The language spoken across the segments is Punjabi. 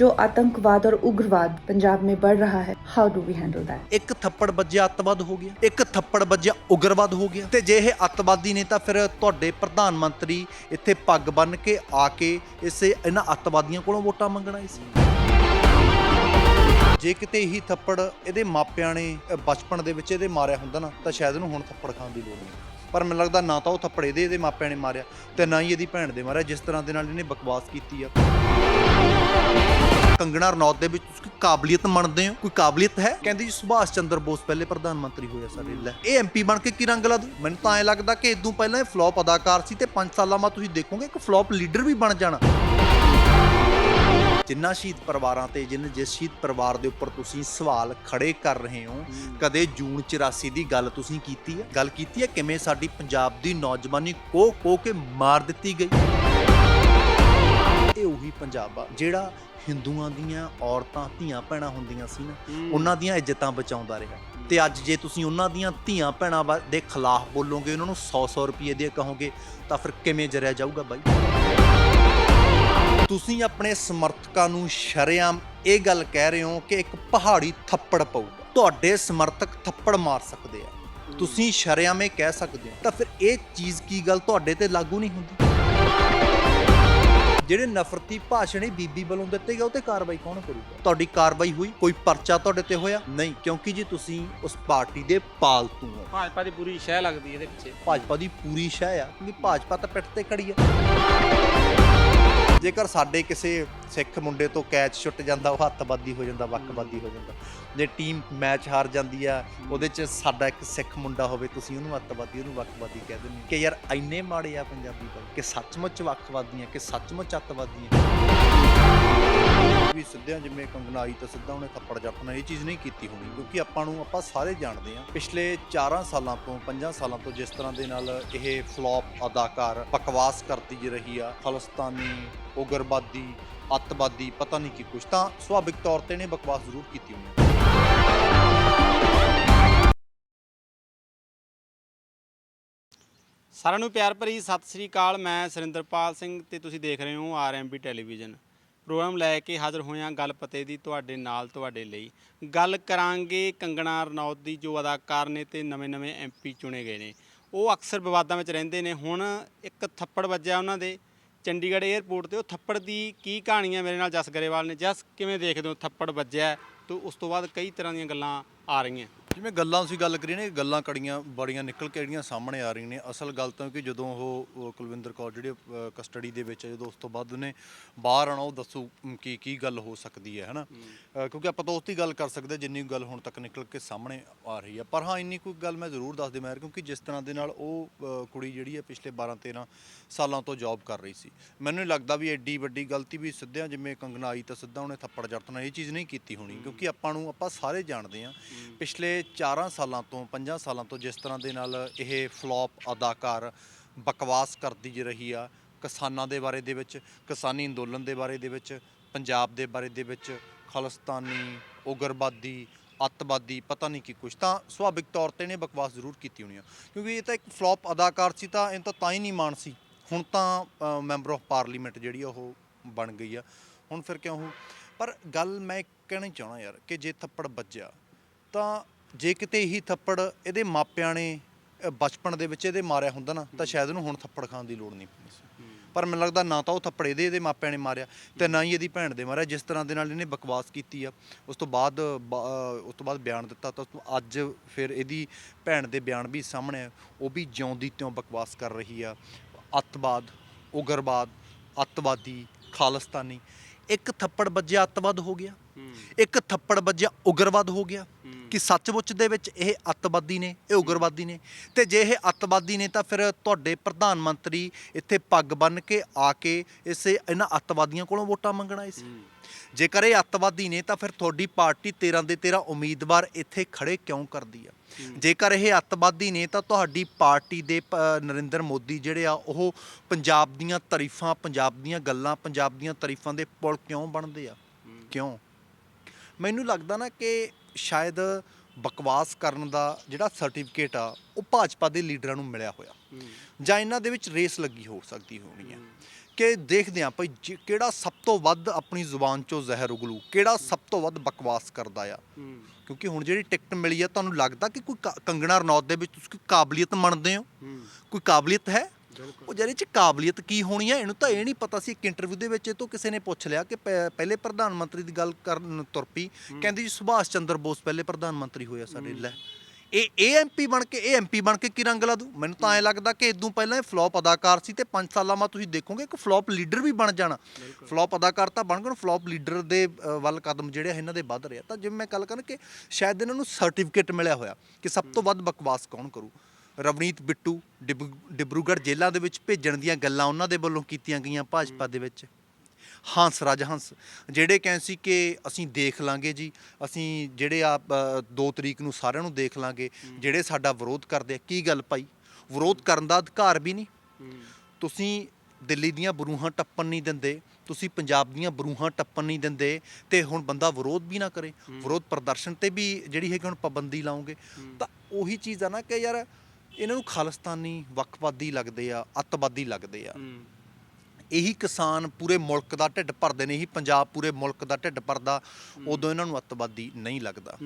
जो आतंकवाद और उग्रवाद पंजाब में बढ़ रहा है how do we handle that ਇੱਕ ਥੱਪੜ ਵੱਜਿਆ ਅੱਤਵਾਦ ਹੋ ਗਿਆ ਇੱਕ ਥੱਪੜ ਵੱਜਿਆ ਉਗਰਵਾਦ ਹੋ ਗਿਆ ਤੇ ਜੇ ਇਹ ਅੱਤਵਾਦੀ ਨੇ ਤਾਂ ਫਿਰ ਤੁਹਾਡੇ ਪ੍ਰਧਾਨ ਮੰਤਰੀ ਇੱਥੇ ਪੱਗ ਬੰਨ ਕੇ ਆ ਕੇ ਇਸੇ ਇਹਨਾਂ ਅੱਤਵਾਦੀਆਂ ਕੋਲੋਂ ਵੋਟਾਂ ਮੰਗਣਾ ਹੀ ਸੀ ਜੇ ਕਿਤੇ ਇਹੀ ਥੱਪੜ ਇਹਦੇ ਮਾਪਿਆਂ ਨੇ ਅ, ਬਚਪਨ ਦੇ ਵਿੱਚ ਇਹਦੇ ਮਾਰਿਆ ਹੁੰਦਾ ਨਾ ਤਾਂ ਸ਼ਾਇਦ ਇਹਨੂੰ ਹੁਣ ਥੱਪੜ ਖਾਣ ਦੀ ਲੋੜ ਨਹੀਂ ਪਰ ਮੈਨੂੰ ਲੱਗਦਾ ਨਾ ਤਾਂ ਉਹ ਥੱਪੜ ਇਹਦੇ ਇਹਦੇ ਮਾਪਿਆਂ ਨੇ ਮਾਰਿਆ ਤੇ ਨਾ ਹੀ ਇਹਦੀ ਭੈਣ ਦੇ ਮਾਰਿਆ ਜਿਸ ਤਰ੍ਹਾਂ ਦੇ ਨਾਲ ਇਹਨੇ ਬਕਵਾਸ ਕੀਤੀ ਆ ਕੰਗਣਾ ਰਣੌਤ ਦੇ ਵਿੱਚ ਤੁਸੀਂ ਕਾਬਲੀਅਤ ਮੰਨਦੇ ਹੋ? ਕੋਈ ਕਾਬਲੀਅਤ ਹੈ? ਕਹਿੰਦੀ ਜੀ ਸੁਭਾਸ਼ ਚੰਦਰ ਬੋਸ ਪਹਿਲੇ ਪ੍ਰਧਾਨ ਮੰਤਰੀ ਹੋਇਆ ਸਾਡੇ ਲੈ ਇਹ ਐਮਪੀ ਬਣ ਕੇ ਕੀ ਰੰਗ ਲਾ ਦੂ ਮੈਨੂੰ ਤਾਂ ਐ ਲੱਗਦਾ ਕਿ ਇਦੋਂ ਪਹਿਲਾਂ ਇਹ ਫਲॉप ਅਦਾਕਾਰ ਸੀ ਤੇ 5 ਸਾਲਾਂ ਬਾਅਦ ਤੁਸੀਂ ਦੇਖੋਗੇ ਇੱਕ ਫਲॉप ਲੀਡਰ ਵੀ ਬਣ ਜਾਣਾ। ਜਿੰਨਾ ਸ਼ਹੀਦ ਪਰਿਵਾਰਾਂ ਤੇ ਜਿਨ ਜਿਸ ਸ਼ਹੀਦ ਪਰਿਵਾਰ ਦੇ ਉੱਪਰ ਤੁਸੀਂ ਸਵਾਲ ਖੜੇ ਕਰ ਰਹੇ ਹੋ ਕਦੇ ਜੂਨ 84 ਦੀ ਗੱਲ ਤੁਸੀਂ ਕੀਤੀ ਹੈ? ਗੱਲ ਕੀਤੀ ਹੈ ਕਿਵੇਂ ਸਾਡੀ ਪੰਜਾਬ ਦੀ ਨੌਜਵਾਨੀ ਕੋ ਕੋ ਕੇ ਮਾਰ ਦਿੱਤੀ ਗਈ? ਇਹ ਉਹੀ ਪੰਜਾਬ ਆ ਜਿਹੜਾ ਹਿੰਦੂਆਂ ਦੀਆਂ ਔਰਤਾਂ ਧੀਆਂ ਭੈਣਾਂ ਹੁੰਦੀਆਂ ਸੀ ਨਾ ਉਹਨਾਂ ਦੀਆਂ ਇੱਜ਼ਤਾਂ ਬਚਾਉਂਦਾ ਰਿਹਾ। ਤੇ ਅੱਜ ਜੇ ਤੁਸੀਂ ਉਹਨਾਂ ਦੀਆਂ ਧੀਆਂ ਭੈਣਾਂ ਦੇ ਖਿਲਾਫ ਬੋਲੋਗੇ ਉਹਨਾਂ ਨੂੰ 100-100 ਰੁਪਏ ਦੇ ਕਹੋਗੇ ਤਾਂ ਫਿਰ ਕਿਵੇਂ ਜਰਿਆ ਜਾਊਗਾ ਬਾਈ? ਤੁਸੀਂ ਆਪਣੇ ਸਮਰਥਕਾਂ ਨੂੰ ਸ਼ਰੇਆਮ ਇਹ ਗੱਲ ਕਹਿ ਰਹੇ ਹੋ ਕਿ ਇੱਕ ਪਹਾੜੀ ਥੱਪੜ ਪਊਗਾ। ਤੁਹਾਡੇ ਸਮਰਥਕ ਥੱਪੜ ਮਾਰ ਸਕਦੇ ਆ। ਤੁਸੀਂ ਸ਼ਰੇਆਮ ਕਹਿ ਸਕਦੇ ਹੋ। ਤਾਂ ਫਿਰ ਇਹ ਚੀਜ਼ ਕੀ ਗੱਲ ਤੁਹਾਡੇ ਤੇ ਲਾਗੂ ਨਹੀਂ ਹੁੰਦੀ? ਜਿਹੜੇ ਨਫ਼ਰਤੀ ਭਾਸ਼ਣ ਇਹ ਬੀਬੀ ਵੱਲੋਂ ਦਿੱਤੇ ਗਏ ਉਹ ਤੇ ਕਾਰਵਾਈ ਕੌਣ ਕਰੂਗਾ? ਤੁਹਾਡੀ ਕਾਰਵਾਈ ਹੋਈ? ਕੋਈ ਪਰਚਾ ਤੁਹਾਡੇ ਤੇ ਹੋਇਆ? ਨਹੀਂ ਕਿਉਂਕਿ ਜੀ ਤੁਸੀਂ ਉਸ ਪਾਰਟੀ ਦੇ ਪਾਲਤੂ ਹੋ। ਭਾਜਪਾ ਦੀ ਪੂਰੀ ਸ਼ਹਿ ਲੱਗਦੀ ਇਹਦੇ ਪਿੱਛੇ। ਭਾਜਪਾ ਦੀ ਪੂਰੀ ਸ਼ਹਿ ਆ ਕਿਉਂਕਿ ਭਾਜਪਾ ਤਾਂ ਪਿੱਠ ਤੇ ਖੜੀ ਆ। ਜੇਕਰ ਸਾਡੇ ਕਿਸੇ ਸਿੱਖ ਮੁੰਡੇ ਤੋਂ ਕੈਚ ਛੁੱਟ ਜਾਂਦਾ, ਉਹ ਹੱਥਬਾਦੀ ਹੋ ਜਾਂਦਾ ਵੱਕਬਾਦੀ ਹੋ ਜਾਂਦਾ, ਜੇ ਟੀਮ ਮੈਚ ਹਾਰ ਜਾਂਦੀ ਆ, ਉਹਦੇ 'ਚ ਸਾਡਾ ਇੱਕ ਸਿੱਖ ਮੁੰਡਾ ਹੋਵੇ, ਤੁਸੀਂ ਉਹਨੂੰ ਅੱਤਵਾਦੀ ਉਹਨੂੰ ਵੱਕਵਾਦੀ ਕਹਿ ਦਿੰਦੇ ਕਿ ਯਾਰ ਇੰਨੇ ਮਾੜੇ ਆ ਪੰਜਾਬੀ ਬਾਈ ਕਿ ਸੱਚਮੁੱਚ ਵੱਖਵਾਦੀਆਂ ਕਿ ਸੱਚਮੁੱਚ ਅੱਤਵਾਦੀਆਂ। ਵੀ ਸਿੱਧਿਆਂ ਜਿਵੇਂ ਕੰਗਨਾਈ ਤਾਂ ਸਿੱਧਾ ਉਹਨੇ ਥੱਪੜ ਜੱਟਣਾ ਇਹ ਚੀਜ਼ ਨਹੀਂ ਕੀਤੀ ਹੋਣੀ, ਕਿਉਂਕਿ ਆਪਾਂ ਨੂੰ, ਆਪਾਂ ਸਾਰੇ ਜਾਣਦੇ ਆ ਪਿਛਲੇ 4 ਸਾਲਾਂ ਤੋਂ 5 ਸਾਲਾਂ ਤੋਂ ਜਿਸ ਤਰ੍ਹਾਂ ਦੇ ਨਾਲ ਇਹ ਫਲॉप ਅਦਾਕਾਰ ਬਕਵਾਸ ਕਰਦੀ ਰਹੀ ਆ, ਖਲਸਤਾਨੀ, ਉਗਰਵਾਦੀ, ਅੱਤਵਾਦੀ, ਪਤਾ ਨਹੀਂ ਕੀ ਕੁਛ, ਤਾਂ ਸੁਭਾਵਿਕ ਤੌਰ ਤੇ ਨੇ ਬਕਵਾਸ ਜ਼ਰੂਰ ਕੀਤੀ ਹੋਣੀ ਸਾਰਿਆਂ ਨੂੰ ਪਿਆਰ ਭਰੀ ਸਤਿ ਸ੍ਰੀ ਅਕਾਲ, ਮੈਂ ਸੁਰਿੰਦਰਪਾਲ ਸਿੰਘ ਤੇ ਤੁਸੀਂ ਦੇਖ ਰਹੇ ਹੋ ਆਰਐਮਬੀ ਟੈਲੀਵਿਜ਼ਨ ਪ੍ਰੋਗਰਾਮ ਲੈ ਕੇ ਹਾਜ਼ਰ ਹੋਇਆ ਗੱਲ ਪਤੇ ਦੀ ਤੁਹਾਡੇ ਨਾਲ, ਤੁਹਾਡੇ ਲਈ। ਗੱਲ ਕਰਾਂਗੇ ਕੰਗਣਾ ਰਣੌਤ ਦੀ, ਜੋ ਅਦਾਕਾਰ ਨੇ ਤੇ ਨਵੇਂ-ਨਵੇਂ ਐਮਪੀ ਚੁਣੇ ਗਏ ਨੇ। ਉਹ ਅਕਸਰ ਵਿਵਾਦਾਂ ਵਿੱਚ ਰਹਿੰਦੇ ਨੇ। ਹੁਣ ਇੱਕ ਥੱਪੜ ਵੱਜਿਆ ਉਹਨਾਂ ਦੇ ਚੰਡੀਗੜ੍ਹ 에ਅਰਪੋਰਟ ਤੇ। ਉਹ ਥੱਪੜ ਦੀ ਕੀ ਕਹਾਣੀ ਹੈ ਮੇਰੇ ਨਾਲ ਜਸ ਗਰੇਵਾਲ ਨੇ? ਜਸ, ਕਿਵੇਂ ਦੇਖਦੇ ਹੋ? ਥੱਪੜ ਵੱਜਿਆ ਤੇ ਉਸ ਤੋਂ ਬਾਅਦ ਕਈ ਤਰ੍ਹਾਂ ਦੀਆਂ ਗੱਲਾਂ ਆ ਰਹੀਆਂ। ਜਿਵੇਂ ਗੱਲਾਂ ਤੁਸੀਂ ਗੱਲ ਕਰੀ ਨੇ ਗੱਲਾਂ ਕੜੀਆਂ ਬੜੀਆਂ ਨਿਕਲ ਕੇ ਜਿਹੜੀਆਂ ਸਾਹਮਣੇ ਆ ਰਹੀਆਂ ਨੇ ਅਸਲ ਗੱਲ ਤਾਂ ਕਿ ਜਦੋਂ ਉਹ ਕੁਲਵਿੰਦਰ ਕੌਰ ਜਿਹੜੇ ਕਸਟਡੀ ਦੇ ਵਿੱਚ ਹੈ, ਜਦੋਂ ਉਸ ਤੋਂ ਬਾਅਦ ਉਹਨੇ ਬਾਹਰ ਆਣਾ ਉਹ ਦੱਸੂ ਅਮ, ਕੀ ਕੀ ਗੱਲ ਹੋ ਸਕਦੀ ਹੈ ਹਨਾ? ਅ, ਕਿਉਂਕਿ ਆਪਾਂ ਤਾਂ ਉਸ ਦੀ ਗੱਲ ਕਰ ਸਕਦੇ ਜਿੰਨੀ ਗੱਲ ਹੁਣ ਤੱਕ ਨਿਕਲ ਕੇ ਸਾਹਮਣੇ ਆ ਰਹੀ ਹੈ। ਪਰ ਹਾਂ ਇੰਨੀ ਕੋਈ ਗੱਲ ਮੈਂ ਜ਼ਰੂਰ ਦੱਸ ਦੇ ਮੈਂ ਕਿਉਂਕਿ ਜਿਸ ਤਰ੍ਹਾਂ ਦੇ ਨਾਲ ਉਹ ਕੁੜੀ ਜਿਹੜੀ ਹੈ ਪਿਛਲੇ 12 13 ਸਾਲਾਂ ਤੋਂ ਜੌਬ ਕਰ ਰਹੀ ਸੀ। ਮੈਨੂੰ ਨਹੀਂ ਲੱਗਦਾ ਵੀ ਐਡੀ ਵੱਡੀ ਗਲਤੀ ਵੀ ਸਿੱਧਿਆਂ ਜਿਵੇਂ ਕੰਗਨਾ ਆਈ ਤਾਂ ਸਿੱਧਾ ਉਹਨੇ ਥੱਪੜ ਜੜਤਣਾ ਇਹ ਚੀਜ਼ ਨਹੀਂ ਕੀਤੀ ਹੋਣੀ ਕਿਉਂਕਿ ਆਪਾਂ ਨੂੰ ਆਪਾਂ ਸਾਰੇ ਜਾਣਦੇ ਹਾਂ। ਪਿਛਲੇ 4 ਸਾਲਾਂ ਤੋਂ 5 ਸਾਲਾਂ ਤੋਂ ਜਿਸ ਤਰ੍ਹਾਂ ਦੇ ਨਾਲ ਇਹ ਫਲॉप ਅਦਾਕਾਰ ਬਕਵਾਸ ਕਰਦੀ ਜ ਰਹੀ ਆ, ਕਿਸਾਨਾਂ ਦੇ ਬਾਰੇ ਦੇ ਵਿੱਚ, ਕਿਸਾਨੀ ਅੰਦੋਲਨ ਦੇ ਬਾਰੇ ਦੇ ਵਿੱਚ, ਪੰਜਾਬ ਦੇ ਬਾਰੇ ਦੇ ਵਿੱਚ ਖਲਸਤਾਨੀ, ਉਗਰਵਾਦੀ, ਅੱਤਵਾਦੀ, ਪਤਾ ਨਹੀਂ ਕੀ ਕੁਛ, ਤਾਂ ਸੁਭਾਵਿਕ ਤੌਰ ਤੇ ਇਹਨੇ ਬਕਵਾਸ ਜ਼ਰੂਰ ਕੀਤੀ ਹੋਣੀ ਆ। ਕਿਉਂਕਿ ਇਹ ਤਾਂ ਇੱਕ ਫਲॉप ਅਦਾਕਾਰ ਸੀ, ਤਾਂ ਇਹਨੂੰ ਤਾਂ ਤਾਂ ਹੀ ਨਹੀਂ ਮਾਣ ਸੀ। ਹੁਣ ਤਾਂ ਮੈਂਬਰ ਆਫ ਪਾਰਲੀਮੈਂਟ ਜਿਹੜੀ ਆ ਉਹ ਬਣ ਗਈ ਆ। ਹੁਣ ਫਿਰ ਕਿਉਂ? ਹੋ ਪਰ ਗੱਲ ਮੈਂ ਕਹਿਣੀ ਹੀ ਚਾਹਣਾ ਯਾਰ, ਕਿ ਜੇ ਥੱਪੜ ਵੱਜਿਆ, ਤਾਂ ਜੇ ਕਿਤੇ ਇਹੀ ਥੱਪੜ ਇਹਦੇ ਮਾਪਿਆਂ ਨੇ ਅ, ਬਚਪਨ ਦੇ ਵਿੱਚ ਇਹਦੇ ਮਾਰਿਆ ਹੁੰਦਾ ਨਾ ਤਾਂ ਸ਼ਾਇਦ ਇਹਨੂੰ ਹੁਣ ਥੱਪੜ ਖਾਣ ਦੀ ਲੋੜ ਨਹੀਂ ਪੈਣੀ ਸੀ। ਪਰ ਮੈਨੂੰ ਲੱਗਦਾ ਨਾ ਤਾਂ ਉਹ ਥੱਪੜ ਇਹਦੇ ਇਹਦੇ ਮਾਪਿਆਂ ਨੇ ਮਾਰਿਆ ਤੇ ਨਾ ਹੀ ਇਹਦੀ ਭੈਣ ਦੇ ਮਾਰਿਆ ਜਿਸ ਤਰ੍ਹਾਂ ਦੇ ਨਾਲ ਇਹਨੇ ਬਕਵਾਸ ਕੀਤੀ ਆ। ਉਸ ਤੋਂ ਬਾਅਦ ਬ- ਅ, ਉਸ ਤੋਂ ਬਾਅਦ ਬਿਆਨ ਦਿੱਤਾ ਤਾਂ ਉਸ ਤੋਂ ਅੱਜ ਫਿਰ ਇਹਦੀ ਭੈਣ ਦੇ ਬਿਆਨ ਵੀ ਸਾਹਮਣੇ ਆ। ਉਹ ਵੀ ਜਿਉਂਦੀ ਤਿਉਂ ਬਕਵਾਸ ਕਰ ਰਹੀ ਆ। ਅੱਤਵਾਦ ਉਗਰਵਾਦ ਅੱਤਵਾਦੀ ਖਾਲਿਸਤਾਨੀ। ਇੱਕ ਥੱਪੜ ਵੱਜਿਆ ਅੱਤਵਾਦ ਹੋ ਗਿਆ। ਇੱਕ ਥੱਪੜ ਵੱਜਿਆ ਉਗਰਵਾਦ ਹੋ ਗਿਆ। ਕਿ ਸੱਚਮੁੱਚ ਦੇ ਵਿੱਚ ਇਹ ਅੱਤਵਾਦੀ ਨੇ ਇਹ ਉਗਰਵਾਦੀ ਨੇ। ਤੇ ਜੇ ਇਹ ਅੱਤਵਾਦੀ ਨੇ ਤਾਂ ਫਿਰ ਤੁਹਾਡੇ ਪ੍ਰਧਾਨ ਮੰਤਰੀ ਇੱਥੇ ਪੱਗ ਬੰਨ ਕੇ ਆ ਕੇ ਇਸੇ ਇਹਨਾਂ ਅੱਤਵਾਦੀਆਂ ਕੋਲੋਂ ਵੋਟਾਂ ਮੰਗਣ ਆਏ ਸੀ। ਜੇਕਰ ਇਹ ਅੱਤਵਾਦੀ ਨੇ ਤਾਂ ਫਿਰ ਤੁਹਾਡੀ ਪਾਰਟੀ 13 ਦੇ 13 ਉਮੀਦਵਾਰ ਇੱਥੇ ਖੜੇ ਕਿਉਂ ਕਰਦੀ ਆ? ਜੇਕਰ ਇਹ ਅੱਤਵਾਦੀ ਨੇ ਤਾਂ ਤੁਹਾਡੀ ਪਾਰਟੀ ਦੇ ਨਰਿੰਦਰ ਮੋਦੀ ਜਿਹੜੇ ਆ ਉਹ ਪੰਜਾਬ ਦੀਆਂ ਤਾਰੀਫਾਂ ਪੰਜਾਬ ਦੀਆਂ ਗੱਲਾਂ ਪੰਜਾਬ ਦੀਆਂ ਤਾਰੀਫਾਂ ਦੇ ਪੁਲ ਕਿਉਂ ਬਣਦੇ ਆ? ਕਿਉਂ? ਮੈਨੂੰ ਲੱਗਦਾ ਨਾ ਕਿ ਸ਼ਾਇਦ ਬਕਵਾਸ ਕਰਨ ਦਾ ਜਿਹੜਾ ਸਰਟੀਫਿਕੇਟ ਆ ਉਹ ਭਾਜਪਾ ਦੇ ਲੀਡਰਾਂ ਨੂੰ ਮਿਲਿਆ ਹੋਇਆ। ਜਾਂ ਇਹਨਾਂ ਦੇ ਵਿੱਚ ਰੇਸ ਲੱਗੀ ਹੋ ਸਕਦੀ ਹੋਣੀ ਹੈ ਕਿ ਦੇਖਦੇ ਹਾਂ ਭਾਈ ਕਿਹੜਾ ਸਭ ਤੋਂ ਵੱਧ ਆਪਣੀ ਜ਼ੁਬਾਨ ਚੋਂ ਜ਼ਹਿਰ ਉਗਲੂ ਕਿਹੜਾ ਸਭ ਤੋਂ ਵੱਧ ਬਕਵਾਸ ਕਰਦਾ ਆ। ਕਿਉਂਕਿ ਹੁਣ ਜਿਹੜੀ ਟਿਕਟ ਮਿਲੀ ਆ ਤੁਹਾਨੂੰ ਲੱਗਦਾ ਕਿ ਕੋਈ ਕੰਗਣਾ ਰਣੌਤ ਦੇ ਵਿੱਚ ਤੁਸੀਂ ਕਾਬਲੀਅਤ ਮੰਨਦੇ ਹੋ। ਕੋਈ ਕਾਬਲੀਅਤ ਹੈ? ਉਹ ਜਿਹੜੇ ਚ ਕਾਬਲੀਅਤ ਕੀ ਹੋਣੀ ਹੈ ਇਹਨੂੰ ਤਾਂ ਇਹ ਨਹੀਂ ਪਤਾ ਸੀ ਇੱਕ ਇੰਟਰਵਿਊ ਦੇ ਵਿੱਚ ਇਹ ਤੋਂ ਕਿਸੇ ਨੇ ਪੁੱਛ ਲਿਆ ਕਿ ਪਹਿਲੇ ਪ੍ਰਧਾਨ ਮੰਤਰੀ ਦੀ ਗੱਲ ਕਰਨ ਤੁਰ ਕਹਿੰਦੀ ਜੀ ਸੁਭਾਸ਼ ਚੰਦਰ ਬੋਸ ਪਹਿਲੇ ਪ੍ਰਧਾਨ ਮੰਤਰੀ ਹੋਇਆ ਸਾਡੇ ਲੈ। ਇਹ ਇਹ ਐਮਪੀ ਬਣ ਕੇ ਇਹ ਐਮਪੀ ਬਣ ਕੇ ਕੀ ਰੰਗ ਲਾ ਦੂ ਮੈਨੂੰ ਤਾਂ ਐ ਲੱਗਦਾ ਕਿ ਇਦੋਂ ਪਹਿਲਾਂ ਇਹ ਫਲੋਪ ਅਦਾਕਾਰ ਸੀ ਤੇ 5 ਸਾਲਾਂ ਮਾ ਤੁਸੀਂ ਦੇਖੋਗੇ ਇੱਕ ਫਲॉप ਲੀਡਰ ਵੀ ਬਣ ਜਾਣਾ। ਫਲੋਪ ਅਦਾਕਾਰ ਤਾਂ ਬਣ ਗਏ ਫਲੋਪ ਲੀਡਰ ਦੇ ਵੱਲ ਕਦਮ ਜਿਹੜੇ ਇਹਨਾਂ ਦੇ ਵੱਧ ਰਿਹਾ ਤਾਂ ਜਿਵੇਂ ਮੈਂ ਗੱਲ ਕਰਨ ਕਿ ਸ਼ਾਇਦ ਇਹਨਾਂ ਨੂੰ ਸਰਟੀਫਿਕੇਟ ਮਿਲਿਆ ਹੋਇਆ ਕਿ ਸਭ ਤੋਂ ਵੱਧ ਬਕਵਾਸ ਕੌਣ ਕਰੂ? ਰਵਨੀਤ ਬਿੱਟੂ ਡਿਬ- ਡਿਬਰੂਗੜ੍ਹ ਜੇਲ੍ਹਾਂ ਦੇ ਵਿੱਚ ਭੇਜਣ ਦੀਆਂ ਗੱਲਾਂ ਉਹਨਾਂ ਦੇ ਵੱਲੋਂ ਕੀਤੀਆਂ ਗਈਆਂ ਭਾਜਪਾ ਦੇ ਵਿੱਚ। ਹੰਸ, ਰਾਜ ਹੰਸ, ਜਿਹੜੇ ਕਹਿੰਦੇ ਸੀ ਕਿ ਅਸੀਂ ਦੇਖ ਲਾਂਗੇ ਜੀ, ਅਸੀਂ ਜਿਹੜੇ ਆ 2 ਤਰੀਕ ਨੂੰ ਸਾਰਿਆਂ ਨੂੰ ਦੇਖ ਲਾਂਗੇ, ਜਿਹੜੇ ਸਾਡਾ ਵਿਰੋਧ ਕਰਦੇ ਆ, ਕੀ ਗੱਲ ਭਾਈ? ਵਿਰੋਧ ਕਰਨ ਦਾ ਅਧਿਕਾਰ ਵੀ ਨਹੀਂ। ਤੁਸੀਂ ਦਿੱਲੀ ਦੀਆਂ ਬਰੂਹਾਂ ਟੱਪਣ ਨਹੀਂ ਦਿੰਦੇ, ਤੁਸੀਂ ਪੰਜਾਬ ਦੀਆਂ ਬਰੂਹਾਂ ਟੱਪਣ ਨਹੀਂ ਦਿੰਦੇ, ਤੇ ਹੁਣ ਬੰਦਾ ਵਿਰੋਧ ਵੀ ਨਾ ਕਰੇ। ਵਿਰੋਧ ਪ੍ਰਦਰਸ਼ਨ ਤੇ ਵੀ ਜਿਹੜੀ ਹੈਗੀ ਹੁਣ ਪਾਬੰਦੀ ਲਾਉਂਗੇ। ਤਾਂ ਉਹੀ ਚੀਜ਼ ਆ ਨਾ ਕਿ ਯਾਰ ਇਹਨਾਂ ਨੂੰ ਖਾਲਿਸਤਾਨੀ ਵੱਖਵਾਦੀ ਲੱਗਦੇ ਆ ਅੱਤਵਾਦੀ ਲੱਗਦੇ ਆ। ਇਹੀ ਕਿਸਾਨ ਪੂਰੇ ਮੁਲਕ ਦਾ ਢਿੱਡ ਭਰਦੇ ਨੇ ਇਹੀ ਪੰਜਾਬ ਪੂਰੇ ਮੁਲਕ ਦਾ ਢਿੱਡ ਭਰਦਾ ਉਦੋਂ ਇਹਨਾਂ ਨੂੰ ਅੱਤਵਾਦੀ ਨਹੀਂ ਲੱਗਦਾ।